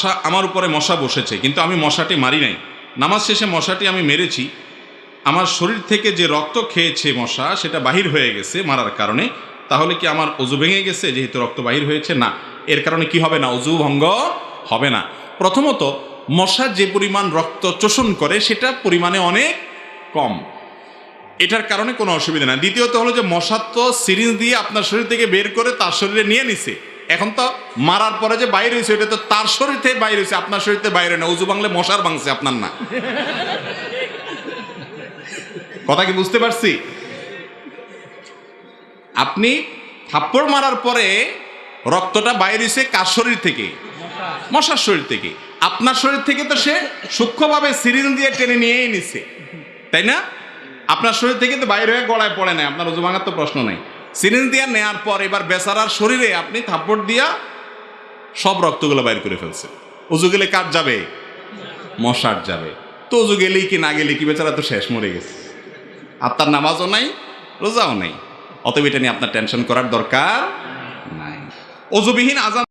মশা আমার উপরে মশা বসেছে, কিন্তু আমি মশাটি মারি নাই। নামাজ শেষে মশাটি আমি মেরেছি। আমার শরীর থেকে যে রক্ত খেয়েছে মশা, সেটা বাহির হয়ে গেছে মারার কারণে। তাহলে কি আমার অজু ভেঙে গেছে, যেহেতু রক্ত বাহির হয়েছে? না। এর কারণে কি হবে না? অজু ভঙ্গ হবে না। প্রথমত, মশা যে পরিমাণ রক্ত চোষণ করে, সেটা পরিমাণে অনেক কম। এটার কারণে কোনো অসুবিধা না দ্বিতীয়ত হলো যে, মশা তো সিরিঞ্জ দিয়ে আপনার শরীর থেকে বের করে তার শরীরে নিয়ে নিছে। এখন তো মারার পরে যে বাইরে হয়েছে এটা তো তার শরীর থেকে বাইরে হয়েছে আপনার শরীর থেকে বাইরে না। উজু বাংলে মশার বাংছে আপনার না। কথা কি বুঝতে পারছি? আপনি থাপ্পড় মারার পরে রক্তটা বাইরে হয়েছে কার শরীর থেকে? মশার শরীর থেকে। আপনার শরীর থেকে তো সে সূক্ষ্মভাবে সিরিঞ্জ দিয়ে টেনে নিয়েই নিছে। তাই না? আপনার শরীর থেকে তো বাইরে হয়ে গলায় পড়ে নাই, আপনার উজু ভাঙার তো প্রশ্ন নাই। সিরিঞ্জ দিয়া নেয়ার পর এবার বেচারার শরীরে আপনি থাপ্পড় দিয়া সব রক্তগুলো বাইর করে ফেলছে। উজু গেলে কার যাবে? মশার যাবে। তো উজু গেলেই কি না গেলে কি বেচারা তো শেষ মরে গেছে। আর তার নামাজও নাই, রোজাও নাই। অতএব এটা নিয়ে আপনার টেনশন করার দরকার নাই। অজুবিহীন আজান